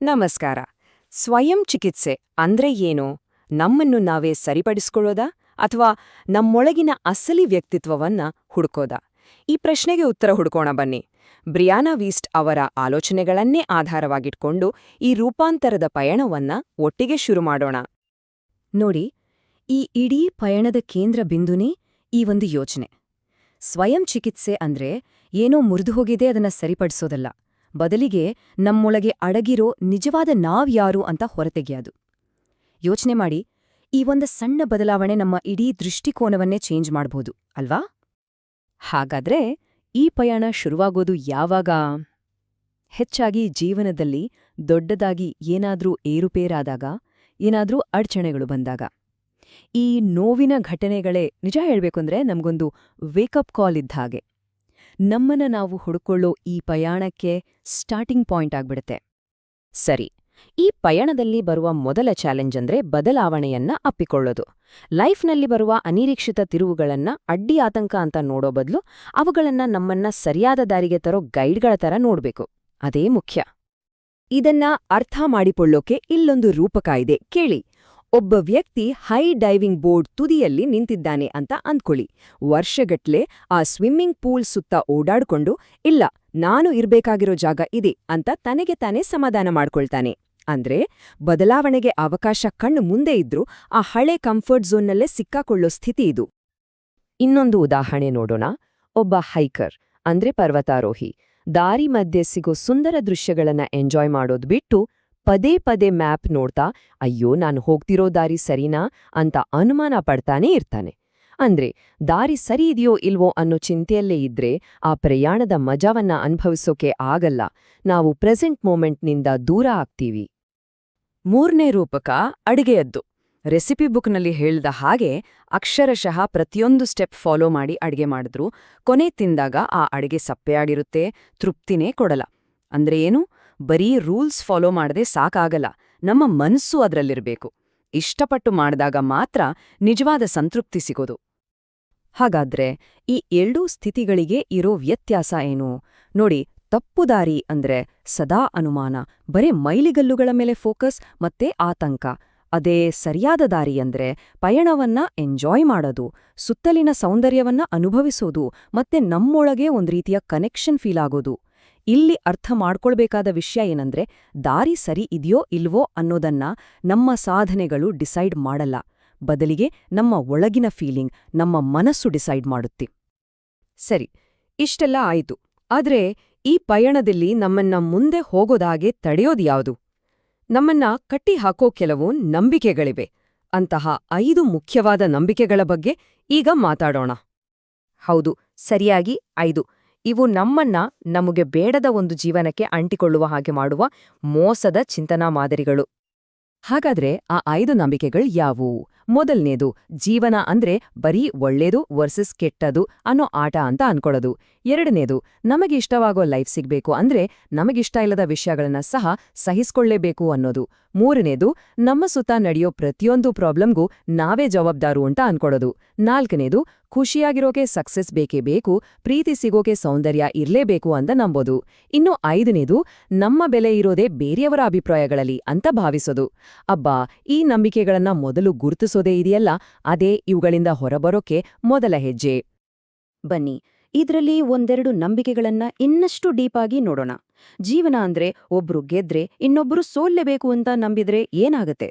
ನಮಸ್ಕಾರ. ಸ್ವಯಂ ಚಿಕಿತ್ಸೆ ಅಂದ್ರೆ ಏನು? ನಮ್ಮನ್ನು ನಾವೇ ಸರಿಪಡಿಸ್ಕೊಳ್ಳೋದಾ? ಅಥವಾ ನಮ್ಮೊಳಗಿನ ಅಸಲಿ ವ್ಯಕ್ತಿತ್ವವನ್ನ ಹುಡುಕೋದಾ? ಈ ಪ್ರಶ್ನೆಗೆ ಉತ್ತರ ಹುಡುಕೋಣ ಬನ್ನಿ. ಬ್ರಿಯಾನಾ ವೀಸ್ಟ್ ಅವರ ಆಲೋಚನೆಗಳನ್ನೇ ಆಧಾರವಾಗಿಟ್ಕೊಂಡು ಈ ರೂಪಾಂತರದ ಪಯಣವನ್ನ ಒಟ್ಟಿಗೆ ಶುರು ಮಾಡೋಣ. ನೋಡಿ, ಈ ಇಡೀ ಪಯಣದ ಕೇಂದ್ರ ಬಿಂದುನೇ ಈ ಒಂದು ಯೋಚನೆ. ಸ್ವಯಂ ಚಿಕಿತ್ಸೆ ಅಂದ್ರೆ ಏನೋ ಮುರಿದು ಹೋಗಿದೆ ಅದನ್ನ ಸರಿಪಡಿಸೋದಲ್ಲ. ಬದಲಿಗೆ ನಮ್ಮೊಳಗೆ ಅಡಗಿರೋ ನಿಜವಾದ ನಾವ್ಯಾರು ಅಂತ ಹೊರತೆಗೆಯೋದು. ಯೋಚನೆ ಮಾಡಿ, ಈ ಒಂದು ಸಣ್ಣ ಬದಲಾವಣೆ ನಮ್ಮ ಇಡೀ ದೃಷ್ಟಿಕೋನವನ್ನೇ ಚೇಂಜ್ ಮಾಡ್ಬೋದು, ಅಲ್ವಾ? ಹಾಗಾದ್ರೆ ಈ ಪಯಣ ಶುರುವಾಗೋದು ಯಾವಾಗ? ಹೆಚ್ಚಾಗಿ ಜೀವನದಲ್ಲಿ ದೊಡ್ಡದಾಗಿ ಏನಾದ್ರೂ ಏರುಪೇರಾದಾಗ, ಏನಾದ್ರೂ ಅಡಚಣೆಗಳು ಬಂದಾಗ. ಈ ನೋವಿನ ಘಟನೆಗಳೇ, ನಿಜ ಹೇಳ್ಬೇಕಂದ್ರೆ ನಮಗೊಂದು ವೇಕಪ್ ಕಾಲ್ ಇದ್ದ ಹಾಗೆ. ನಮ್ಮನ್ನ ನಾವು ಹುಡುಕೊಳ್ಳೋ ಈ ಪಯಾಣಕ್ಕೆ ಸ್ಟಾರ್ಟಿಂಗ್ ಪಾಯಿಂಟ್ ಆಗ್ಬಿಡುತ್ತೆ. ಸರಿ, ಈ ಪಯಣದಲ್ಲಿ ಬರುವ ಮೊದಲ ಚಾಲೆಂಜ್ ಅಂದ್ರೆ ಬದಲಾವಣೆಯನ್ನ ಅಪ್ಪಿಕೊಳ್ಳೋದು. ಲೈಫ್ನಲ್ಲಿ ಬರುವ ಅನಿರೀಕ್ಷಿತ ತಿರುವುಗಳನ್ನ, ಅಡ್ಡಿ ಆತಂಕ ಅಂತ ನೋಡೋ ಬದಲು ಅವುಗಳನ್ನ ನಮ್ಮನ್ನ ಸರಿಯಾದ ದಾರಿಗೆ ತರೋ ಗೈಡ್ಗಳ ತರ ನೋಡ್ಬೇಕು. ಅದೇ ಮುಖ್ಯ. ಇದನ್ನ ಅರ್ಥ ಮಾಡಿಕೊಳ್ಳೋಕೆ ಇಲ್ಲೊಂದು ರೂಪಕ ಇದೆ. ಕೇಳಿ. ಒಬ್ಬ ವ್ಯಕ್ತಿ ಹೈ ಡೈವಿಂಗ್ ಬೋರ್ಡ್ ತುದಿಯಲ್ಲಿ ನಿಂತಿದ್ದಾನೆ ಅಂತ ಅಂದ್ಕೊಳ್ಳಿ. ವರ್ಷಗಟ್ಲೆ ಆ ಸ್ವಿಮ್ಮಿಂಗ್ ಪೂಲ್ ಸುತ್ತ ಓಡಾಡ್ಕೊಂಡು, ಇಲ್ಲ, ನಾನು ಇರ್ಬೇಕಾಗಿರೋ ಜಾಗ ಇದೆ ಅಂತ ತನಗೆ ತಾನೇ ಸಮಾಧಾನ ಮಾಡ್ಕೊಳ್ತಾನೆ. ಅಂದ್ರೆ, ಬದಲಾವಣೆಗೆ ಅವಕಾಶ ಕಣ್ಣು ಮುಂದೆ ಇದ್ರೂ ಆ ಹಳೆ ಕಂಫರ್ಟ್ ಝೋನ್ನಲ್ಲೇ ಸಿಕ್ಕಾಕೊಳ್ಳೋ ಸ್ಥಿತಿ ಇದು. ಇನ್ನೊಂದು ಉದಾಹರಣೆ ನೋಡೋಣ. ಒಬ್ಬ ಹೈಕರ್, ಅಂದ್ರೆ ಪರ್ವತಾರೋಹಿ, ದಾರಿ ಮಧ್ಯೆ ಸಿಗೋ ಸುಂದರ ದೃಶ್ಯಗಳನ್ನ ಎಂಜಾಯ್ ಮಾಡೋದ್ ಬಿಟ್ಟು ಪದೇ ಪದೇ ಮ್ಯಾಪ್ ನೋಡ್ತಾ, ಅಯ್ಯೋ, ನಾನು ಹೋಗ್ತಿರೋ ದಾರಿ ಸರಿನಾ? ಅಂತ ಅನುಮಾನ ಪಡ್ತಾನೇ ಇರ್ತಾನೆ. ಅಂದ್ರೆ, ದಾರಿ ಸರಿ ಇದೆಯೋ ಇಲ್ವೋ ಅನ್ನೋ ಚಿಂತೆಯಲ್ಲೇ ಇದ್ರೆ ಆ ಪ್ರಯಾಣದ ಮಜಾವನ್ನ ಅನುಭವಿಸೋಕೆ ಆಗಲ್ಲ. ನಾವು ಪ್ರೆಸೆಂಟ್ ಮೂಮೆಂಟ್ನಿಂದ ದೂರ ಆಗ್ತೀವಿ. ಮೂರನೇ ರೂಪಕ, ಅಡಿಗೆಯದ್ದು. ರೆಸಿಪಿ ಬುಕ್ನಲ್ಲಿ ಹೇಳ್ದ ಹಾಗೆ, ಅಕ್ಷರಶಃ ಪ್ರತಿಯೊಂದು ಸ್ಟೆಪ್ ಫಾಲೋ ಮಾಡಿ ಅಡಿಗೆ ಮಾಡಿದ್ರು. ಕೊನೆ ತಿಂದಾಗ ಆ ಅಡಿಗೆ ಸಪ್ಪೆಯಾಗಿರುತ್ತೆ ತೃಪ್ತಿನೇ ಕೊಡಲ್ಲ. ಅಂದ್ರೆ ಏನು? ಬರೀ ರೂಲ್ಸ್ ಫಾಲೋ ಮಾಡದೆ ಸಾಕಾಗಲ್ಲ, ನಮ್ಮ ಮನಸ್ಸು ಅದರಲ್ಲಿರಬೇಕು. ಇಷ್ಟಪಟ್ಟು ಮಾಡಿದಾಗ ಮಾತ್ರ ನಿಜವಾದ ಸಂತೃಪ್ತಿ ಸಿಗೋದು. ಹಾಗಾದ್ರೆ ಈ ಎರಡೂ ಸ್ಥಿತಿಗಳಿಗೆ ಇರೋ ವ್ಯತ್ಯಾಸ ಏನು? ನೋಡಿ ತಪ್ಪುದಾರಿ ಅಂದ್ರೆ ಸದಾ ಅನುಮಾನ, ಬರೇ ಮೈಲಿಗಲ್ಲುಗಳ ಮೇಲೆ ಫೋಕಸ್ ಮತ್ತೆ ಆತಂಕ. ಅದೇ ಸರಿಯಾದ ದಾರಿ ಅಂದ್ರೆ ಪಯಣವನ್ನ ಎಂಜಾಯ್ ಮಾಡೋದು, ಸುತ್ತಲಿನ ಸೌಂದರ್ಯವನ್ನ ಅನುಭವಿಸೋದು ಮತ್ತೆ ನಮ್ಮೊಳಗೆ ಒಂದ್ ರೀತಿಯ ಕನೆಕ್ಷನ್ ಫೀಲ್ ಆಗೋದು. ಇಲ್ಲಿ ಅರ್ಥ ಮಾಡ್ಕೊಳ್ಬೇಕಾದ ವಿಷಯ ಏನಂದ್ರೆ, ದಾರಿ ಸರಿ ಇದೆಯೋ ಇಲ್ವೋ ಅನ್ನೋದನ್ನ ನಮ್ಮ ಸಾಧನೆಗಳು ಡಿಸೈಡ್ ಮಾಡಲ್ಲ. ಬದಲಿಗೆ ನಮ್ಮ ಒಳಗಿನ ಫೀಲಿಂಗ್, ನಮ್ಮ ಮನಸ್ಸು ಡಿಸೈಡ್ ಮಾಡುತ್ತೆ. ಸರಿ, ಇಷ್ಟೆಲ್ಲ ಆಯಿತು. ಆದ್ರೆ ಈ ಪಯಣದಲ್ಲಿ ನಮ್ಮನ್ನ ಮುಂದೆ ಹೋಗೋದಾಗೆ ತಡೆಯೋದ್ಯಾವುದು ನಮ್ಮನ್ನ ಕಟ್ಟಿಹಾಕೋ ಕೆಲವು ನಂಬಿಕೆಗಳಿವೆ. ಅಂತಹ ಐದು ಮುಖ್ಯವಾದ ನಂಬಿಕೆಗಳ ಬಗ್ಗೆ ಈಗ ಮಾತಾಡೋಣ. ಹೌದು, ಸರಿಯಾಗಿ ಐದು. ಇವು ನಮ್ಮನ್ನ ನಮಗೆ ಬೇಡದ ಒಂದು ಜೀವನಕ್ಕೆ ಅಂಟಿಕೊಳ್ಳುವ ಹಾಗೆ ಮಾಡುವ ಮೋಸದ ಚಿಂತನಾ ಮಾದರಿಗಳು. ಹಾಗಾದ್ರೆ ಆ ಐದು ನಂಬಿಕೆಗಳು ಯಾವುವು? ಮೊದಲನೇದು, ಜೀವನ ಅಂದ್ರೆ ಬರೀ ಒಳ್ಳೇದು ವರ್ಸಸ್ ಕೆಟ್ಟದು ಅನ್ನೋ ಆಟ ಅಂತ ಅನ್ಕೊಳ್ಳೋದು. ಎರಡನೇದು, ನಮಗೆ ಇಷ್ಟವಾಗೋ ಲೈಫ್ ಸಿಗ್ಬೇಕು ಅಂದ್ರೆ ನಮಗಿಷ್ಟ ಇಲ್ಲದ ವಿಷಯಗಳನ್ನ ಸಹ ಸಹಿಸ್ಕೊಳ್ಳೇಬೇಕು ಅನ್ನೋದು. ಮೂರನೇದು, ನಮ್ಮ ಸುತ್ತ ನಡೆಯೋ ಪ್ರತಿಯೊಂದು ಪ್ರಾಬ್ಲಮ್ಗೂ ನಾವೇ ಜವಾಬ್ದಾರು ಅಂತ ಅನ್ಕೊಳ್ಳೋದು. ನಾಲ್ಕನೇದು ಖುಷಿಯಾಗಿರೋಕೆ ಸಕ್ಸಸ್ ಬೇಕೇ ಬೇಕು, ಪ್ರೀತಿ ಸಿಗೋಕೆ ಸೌಂದರ್ಯ ಇರಲೇಬೇಕು ಅಂತ ನಂಬೋದು. ಇನ್ನು ಐದನೇದು, ನಮ್ಮ ಬೆಲೆ ಇರೋದೇ ಬೇರೆಯವರ ಅಭಿಪ್ರಾಯಗಳಲ್ಲಿ ಅಂತ ಭಾವಿಸೋದು. ಅಬ್ಬಾ, ಈ ನಂಬಿಕೆಗಳನ್ನ ಮೊದಲು ಗುರುತಿಸೋದೇ ಇದೆಯಲ್ಲ, ಅದೇ ಇವುಗಳಿಂದ ಹೊರಬರೋಕೆ ಮೊದಲ ಹೆಜ್ಜೆ. ಬನ್ನಿ, ಇದರಲ್ಲಿ ಒಂದೆರಡು ನಂಬಿಕೆಗಳನ್ನ ಇನ್ನಷ್ಟು ಡೀಪಾಗಿ ನೋಡೋಣ. ಜೀವನ ಅಂದ್ರೆ ಒಬ್ರು ಗೆದ್ರೆ ಇನ್ನೊಬ್ರು ಸೋಲ್ಲೇಬೇಕು ಅಂತ ನಂಬಿದ್ರೆ ಏನಾಗತ್ತೆ?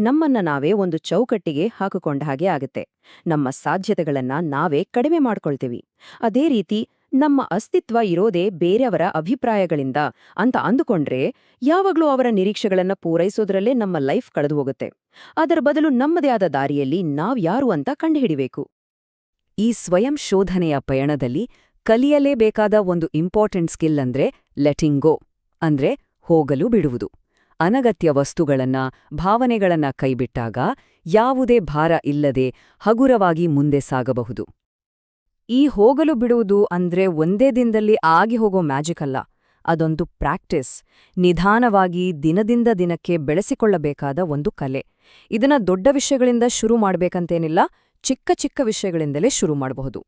ನಮ್ಮನ್ನ ನಾವೇ ಒಂದು ಚೌಕಟ್ಟಿಗೆ ಹಾಕಿಕೊಂಡ ಹಾಗೆ ಆಗುತ್ತೆ. ನಮ್ಮ ಸಾಧ್ಯತೆಗಳನ್ನ ನಾವೇ ಕಡಿಮೆ ಮಾಡ್ಕೊಳ್ತೀವಿ. ಅದೇ ರೀತಿ ನಮ್ಮ ಅಸ್ತಿತ್ವ ಇರೋದೇ ಬೇರೆಯವರ ಅಭಿಪ್ರಾಯಗಳಿಂದ ಅಂತ ಅಂದುಕೊಂಡ್ರೆ ಯಾವಾಗ್ಲೂ ಅವರ ನಿರೀಕ್ಷೆಗಳನ್ನ ಪೂರೈಸೋದ್ರಲ್ಲೇ ನಮ್ಮ ಲೈಫ್ ಕಳೆದು ಹೋಗುತ್ತೆ ಅದರ ಬದಲು ನಮ್ಮದೇ ಆದ ದಾರಿಯಲ್ಲಿ ನಾವ್ಯಾರು ಅಂತ ಕಂಡುಹಿಡಿಬೇಕು. ಈ ಸ್ವಯಂ ಶೋಧನೆಯ ಪಯಣದಲ್ಲಿ ಕಲಿಯಲೇಬೇಕಾದ ಒಂದು ಇಂಪಾರ್ಟೆಂಟ್ ಸ್ಕಿಲ್ ಅಂದ್ರೆ ಲೆಟಿಂಗ್ ಗೋ, ಅಂದ್ರೆ ಹೋಗಲು ಬಿಡುವುದು. ಅನಗತ್ಯ ವಸ್ತುಗಳನ್ನ, ಭಾವನೆಗಳನ್ನ ಕೈಬಿಟ್ಟಾಗ ಯಾವುದೇ ಭಾರ ಇಲ್ಲದೆ ಹಗುರವಾಗಿ ಮುಂದೆ ಸಾಗಬಹುದು. ಈ ಹೋಗಲು ಬಿಡುವುದು ಅಂದ್ರೆ ಒಂದೇ ದಿನದಲ್ಲಿ ಆಗಿ ಹೋಗೋ ಮ್ಯಾಜಿಕ್ ಅಲ್ಲ, ಅದೊಂದು ಪ್ರಾಕ್ಟೀಸ್. ನಿಧಾನವಾಗಿ ದಿನದಿಂದ ದಿನಕ್ಕೆ ಬೆಳೆಸಿಕೊಳ್ಳಬೇಕಾದ ಒಂದು ಕಲೆ. ಇದನ್ನ ದೊಡ್ಡ ವಿಷಯಗಳಿಂದ ಶುರು ಮಾಡ್ಬೇಕಂತೇನಿಲ್ಲ, ಚಿಕ್ಕ ಚಿಕ್ಕ ವಿಷಯಗಳಿಂದಲೇ ಶುರು ಮಾಡಬಹುದು.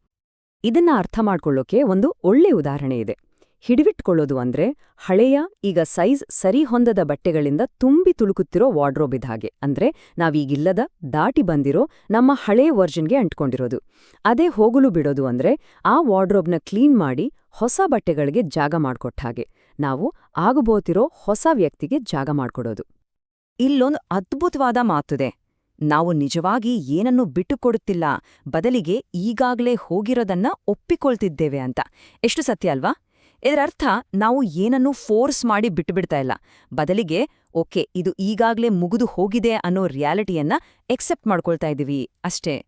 ಇದನ್ನ ಅರ್ಥ ಮಾಡ್ಕೊಳ್ಳೋಕೆ ಒಂದು ಒಳ್ಳೆ ಉದಾಹರಣೆ ಇದೆ. ಹಿಡಿವಿಟ್ಕೊಳ್ಳೋದು ಅಂದ್ರೆ ಹಳೆಯ, ಈಗ ಸೈಜ್ ಸರಿ ಹೊಂದದ ಬಟ್ಟೆಗಳಿಂದ ತುಂಬಿ ತುಳುಕುತ್ತಿರೋ ವಾರ್ಡ್ರೋಬ್ ಇದ್ ಹಾಗೆ. ಅಂದ್ರೆ ನಾವೀಗಿಲ್ಲದ, ದಾಟಿ ಬಂದಿರೋ ನಮ್ಮ ಹಳೇ ವರ್ಜನ್ಗೆ ಅಂಟ್ಕೊಂಡಿರೋದು. ಅದೇ ಹೋಗಲು ಬಿಡೋದು ಅಂದ್ರೆ ಆ ವಾರ್ಡ್ರೋಬ್ನ ಕ್ಲೀನ್ ಮಾಡಿ ಹೊಸ ಬಟ್ಟೆಗಳಿಗೆ ಜಾಗ ಮಾಡ್ಕೊಟ್ಟ ಹಾಗೆ. ನಾವು ಆಗಬೋತಿರೋ ಹೊಸ ವ್ಯಕ್ತಿಗೆ ಜಾಗ ಮಾಡ್ಕೊಡೋದು. ಇಲ್ಲೊಂದು ಅದ್ಭುತವಾದ ಮಾತುದೆ. ನಾವು ನಿಜವಾಗಿ ಏನನ್ನು ಬಿಟ್ಟುಕೊಡುತ್ತಿಲ್ಲ. ಬದಲಿಗೆ ಈಗಾಗ್ಲೇ ಹೋಗಿರೋದನ್ನ ಒಪ್ಪಿಕೊಳ್ತಿದ್ದೇವೆ ಅಂತ. ಎಷ್ಟು ಸತ್ಯ ಅಲ್ವಾ? ಇದರರ್ಥ, ನಾವು ಏನನ್ನೂ ಫೋರ್ಸ್ ಮಾಡಿ ಬಿಟ್ಟುಬಿಡ್ತಾ ಇಲ್ಲ. ಬದಲಿಗೆ, ಓಕೆ, ಇದು ಈಗಾಗ್ಲೇ ಮುಗಿದು ಹೋಗಿದೆ ಅನ್ನೋ ರಿಯಾಲಿಟಿಯನ್ನ ಎಕ್ಸೆಪ್ಟ್ ಮಾಡ್ಕೊಳ್ತಾ ಇದ್ದೀವಿ ಅಷ್ಟೇ.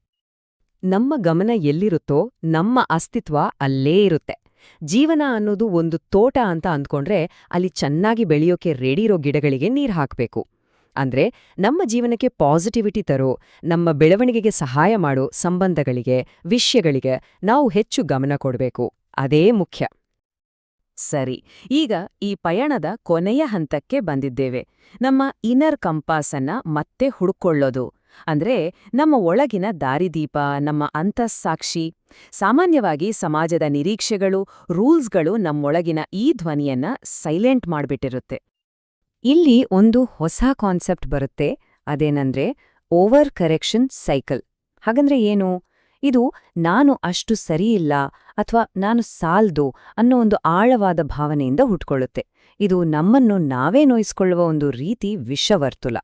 ನಮ್ಮ ಗಮನ ಎಲ್ಲಿರುತ್ತೋ, ನಮ್ಮ ಅಸ್ತಿತ್ವ ಅಲ್ಲೇ ಇರುತ್ತೆ. ಜೀವನ ಅನ್ನೋದು ಒಂದು ತೋಟ ಅಂತ ಅಂದ್ಕೊಂಡ್ರೆ, ಅಲ್ಲಿ ಚೆನ್ನಾಗಿ ಬೆಳೆಯೋಕೆ ರೆಡಿರೋ ಗಿಡಗಳಿಗೆ ನೀರು ಹಾಕಬೇಕು. ಅಂದ್ರೆ, ನಮ್ಮ ಜೀವನಕ್ಕೆ ಪಾಸಿಟಿವಿಟಿ ತರೋ, ನಮ್ಮ ಬೆಳವಣಿಗೆಗೆ ಸಹಾಯ ಮಾಡೋ ಸಂಬಂಧಗಳಿಗೆ, ವಿಷಯಗಳಿಗೆ ನಾವು ಹೆಚ್ಚು ಗಮನ ಕೊಡಬೇಕು. ಅದೇ ಮುಖ್ಯ. ಸರಿ, ಈಗ ಈ ಪಯಣದ ಕೊನೆಯ ಹಂತಕ್ಕೆ ಬಂದಿದ್ದೇವೆ. ನಮ್ಮ ಇನ್ನರ್ ಕಂಪಾಸನ್ನ ಮತ್ತೆ ಹುಡುಕೊಳ್ಳೋದು. ಅಂದ್ರೆ ನಮ್ಮ ಒಳಗಿನ ದಾರಿದೀಪ, ನಮ್ಮ ಅಂತಸ್ಸಾಕ್ಷಿ. ಸಾಮಾನ್ಯವಾಗಿ ಸಮಾಜದ ನಿರೀಕ್ಷೆಗಳು, ರೂಲ್ಸ್ಗಳು ನಮ್ಮೊಳಗಿನ ಈ ಧ್ವನಿಯನ್ನ ಸೈಲೆಂಟ್ ಮಾಡಿಬಿಟ್ಟಿರುತ್ತೆ. ಇಲ್ಲಿ ಒಂದು ಹೊಸ ಕಾನ್ಸೆಪ್ಟ್ ಬರುತ್ತೆ. ಅದೇನಂದ್ರೆ ಓವರ್ ಕರೆಕ್ಷನ್ ಸೈಕಲ್. ಹಾಗಂದ್ರೆ ಏನು? ಇದು ನಾನು ಅಷ್ಟು ಸರಿಯಿಲ್ಲ ಅಥವಾ ನಾನು ಸಾಲ್ದು ಅನ್ನೋ ಒಂದು ಆಳವಾದ ಭಾವನೆಯಿಂದ ಹುಟ್ಕೊಳ್ಳುತ್ತೆ. ಇದು ನಮ್ಮನ್ನು ನಾವೇ ನೋಯಿಸ್ಕೊಳ್ಳುವ ಒಂದು ರೀತಿ ವಿಷವರ್ತುಲ.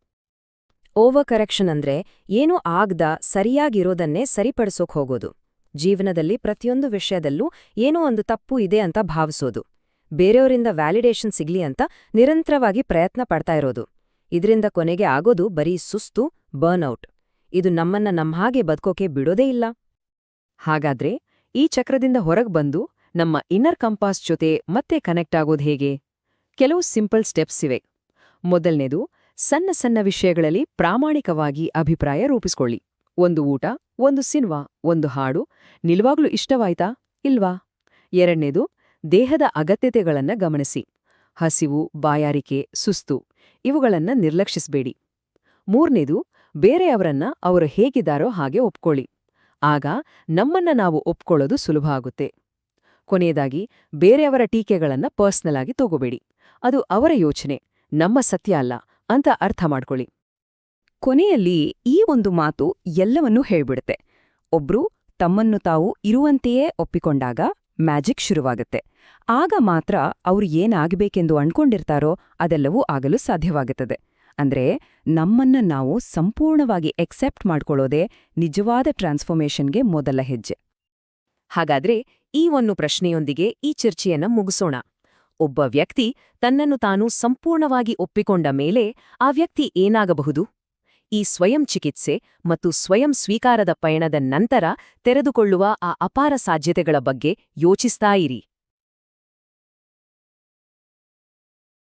ಓವರ್ ಕರೆಕ್ಷನ್ ಅಂದ್ರೆ ಏನೂ ಆಗ್ದ ಸರಿಯಾಗಿರೋದನ್ನೇ ಸರಿಪಡಿಸೋಕೆ ಹೋಗೋದು. ಜೀವನದಲ್ಲಿ ಪ್ರತಿಯೊಂದು ವಿಷಯದಲ್ಲೂ ಏನೋ ಒಂದು ತಪ್ಪು ಇದೆ ಅಂತ ಭಾವಿಸೋದು. ಬೇರೆಯವರಿಂದ ವ್ಯಾಲಿಡೇಷನ್ ಸಿಗ್ಲಿ ಅಂತ ನಿರಂತರವಾಗಿ ಪ್ರಯತ್ನ ಪಡ್ತಾ ಇರೋದು. ಇದರಿಂದ ಕೊನೆಗೆ ಆಗೋದು ಬರೀ ಸುಸ್ತು ಬರ್ನ್ಔಟ್ ಇದು ನಮ್ಮನ್ನ ನಮ್ಹಾಗೆ ಬದುಕೋಕೆ ಬಿಡೋದೇ ಇಲ್ಲ. ಹಾಗಾದ್ರೆ ಈ ಚಕ್ರದಿಂದ ಹೊರಗೆ ಬಂದು ನಮ್ಮ ಇನ್ನರ್ ಕಂಪಾಸ್ ಜೊತೆ ಮತ್ತೆ ಕನೆಕ್ಟ್ ಆಗೋದು ಹೇಗೆ? ಕೆಲವು ಸಿಂಪಲ್ ಸ್ಟೆಪ್ಸ್ ಇವೆ. ಮೊದಲನೇದು, ಸಣ್ಣ ಸಣ್ಣ ವಿಷಯಗಳಲ್ಲಿ ಪ್ರಾಮಾಣಿಕವಾಗಿ ಅಭಿಪ್ರಾಯ ರೂಪಿಸ್ಕೊಳ್ಳಿ. ಒಂದು ಊಟ, ಒಂದು ಸಿನ್ವಾ, ಒಂದು ಹಾಡು, ನಿಲ್ವಾಗ್ಲೂ ಇಷ್ಟವಾಯ್ತಾ? ಇಲ್ವಾ? ಎರಡನೇದು, ದೇಹದ ಅಗತ್ಯತೆಗಳನ್ನ ಗಮನಿಸಿ. ಹಸಿವು, ಬಾಯಾರಿಕೆ, ಸುಸ್ತು, ಇವುಗಳನ್ನ ನಿರ್ಲಕ್ಷಿಸಬೇಡಿ. ಮೂರನೇದು, ಬೇರೆಯವರನ್ನ ಅವರು ಹೇಗಿದ್ದಾರೋ ಹಾಗೆ ಒಪ್ಕೊಳ್ಳಿ. ಆಗ ನಮ್ಮನ್ನ ನಾವು ಒಪ್ಕೊಳ್ಳೋದು ಸುಲಭ ಆಗುತ್ತೆ. ಕೊನೆಯದಾಗಿ, ಬೇರೆಯವರ ಟೀಕೆಗಳನ್ನ ಪರ್ಸ್ನಲ್ ಆಗಿ ತಗೋಬೇಡಿ. ಅದು ಅವರ ಯೋಚನೆ, ನಮ್ಮ ಸತ್ಯ ಅಲ್ಲ ಅಂತ ಅರ್ಥ ಮಾಡ್ಕೊಳ್ಳಿ. ಕೊನೆಯಲ್ಲಿ ಈ ಒಂದು ಮಾತು ಎಲ್ಲವನ್ನೂ ಹೇಳ್ಬಿಡುತ್ತೆ. ಒಬ್ರು ತಮ್ಮನ್ನು ತಾವು ಇರುವಂತೆಯೇ ಒಪ್ಪಿಕೊಂಡಾಗ ಮ್ಯಾಜಿಕ್ ಶುರುವಾಗುತ್ತೆ. ಆಗ ಮಾತ್ರ ಅವರು ಏನಾಗಬೇಕೆಂದು ಅಣ್ಕೊಂಡಿರ್ತಾರೋ ಅದೆಲ್ಲವೂ ಆಗಲು ಸಾಧ್ಯವಾಗುತ್ತದೆ. ಅಂದ್ರೆ ನಮ್ಮನ್ನ ನಾವು ಸಂಪೂರ್ಣವಾಗಿ ಎಕ್ಸೆಪ್ಟ್ ಮಾಡ್ಕೊಳ್ಳೋದೇ ನಿಜವಾದ ಟ್ರಾನ್ಸ್ಫಾರ್ಮೇಷನ್ಗೆ ಮೊದಲ ಹೆಜ್ಜೆ. ಹಾಗಾದ್ರೆ ಈ ಒಂದು ಪ್ರಶ್ನೆಯೊಂದಿಗೆ ಈ ಚರ್ಚೆಯನ್ನ ಮುಗಿಸೋಣ. ಒಬ್ಬ ವ್ಯಕ್ತಿ ತನ್ನನ್ನು ತಾನು ಸಂಪೂರ್ಣವಾಗಿ ಒಪ್ಪಿಕೊಂಡ ಮೇಲೆ ಆ ವ್ಯಕ್ತಿ ಏನಾಗಬಹುದು? ಈ ಸ್ವಯಂ ಚಿಕಿತ್ಸೆ ಮತ್ತು ಸ್ವಯಂ ಸ್ವೀಕಾರದ ಪಯಣದ ನಂತರ ತೆರೆದುಕೊಳ್ಳುವ ಆ ಅಪಾರ ಸಾಧ್ಯತೆಗಳ ಬಗ್ಗೆ ಯೋಚಿಸ್ತಾ ಇರಿ.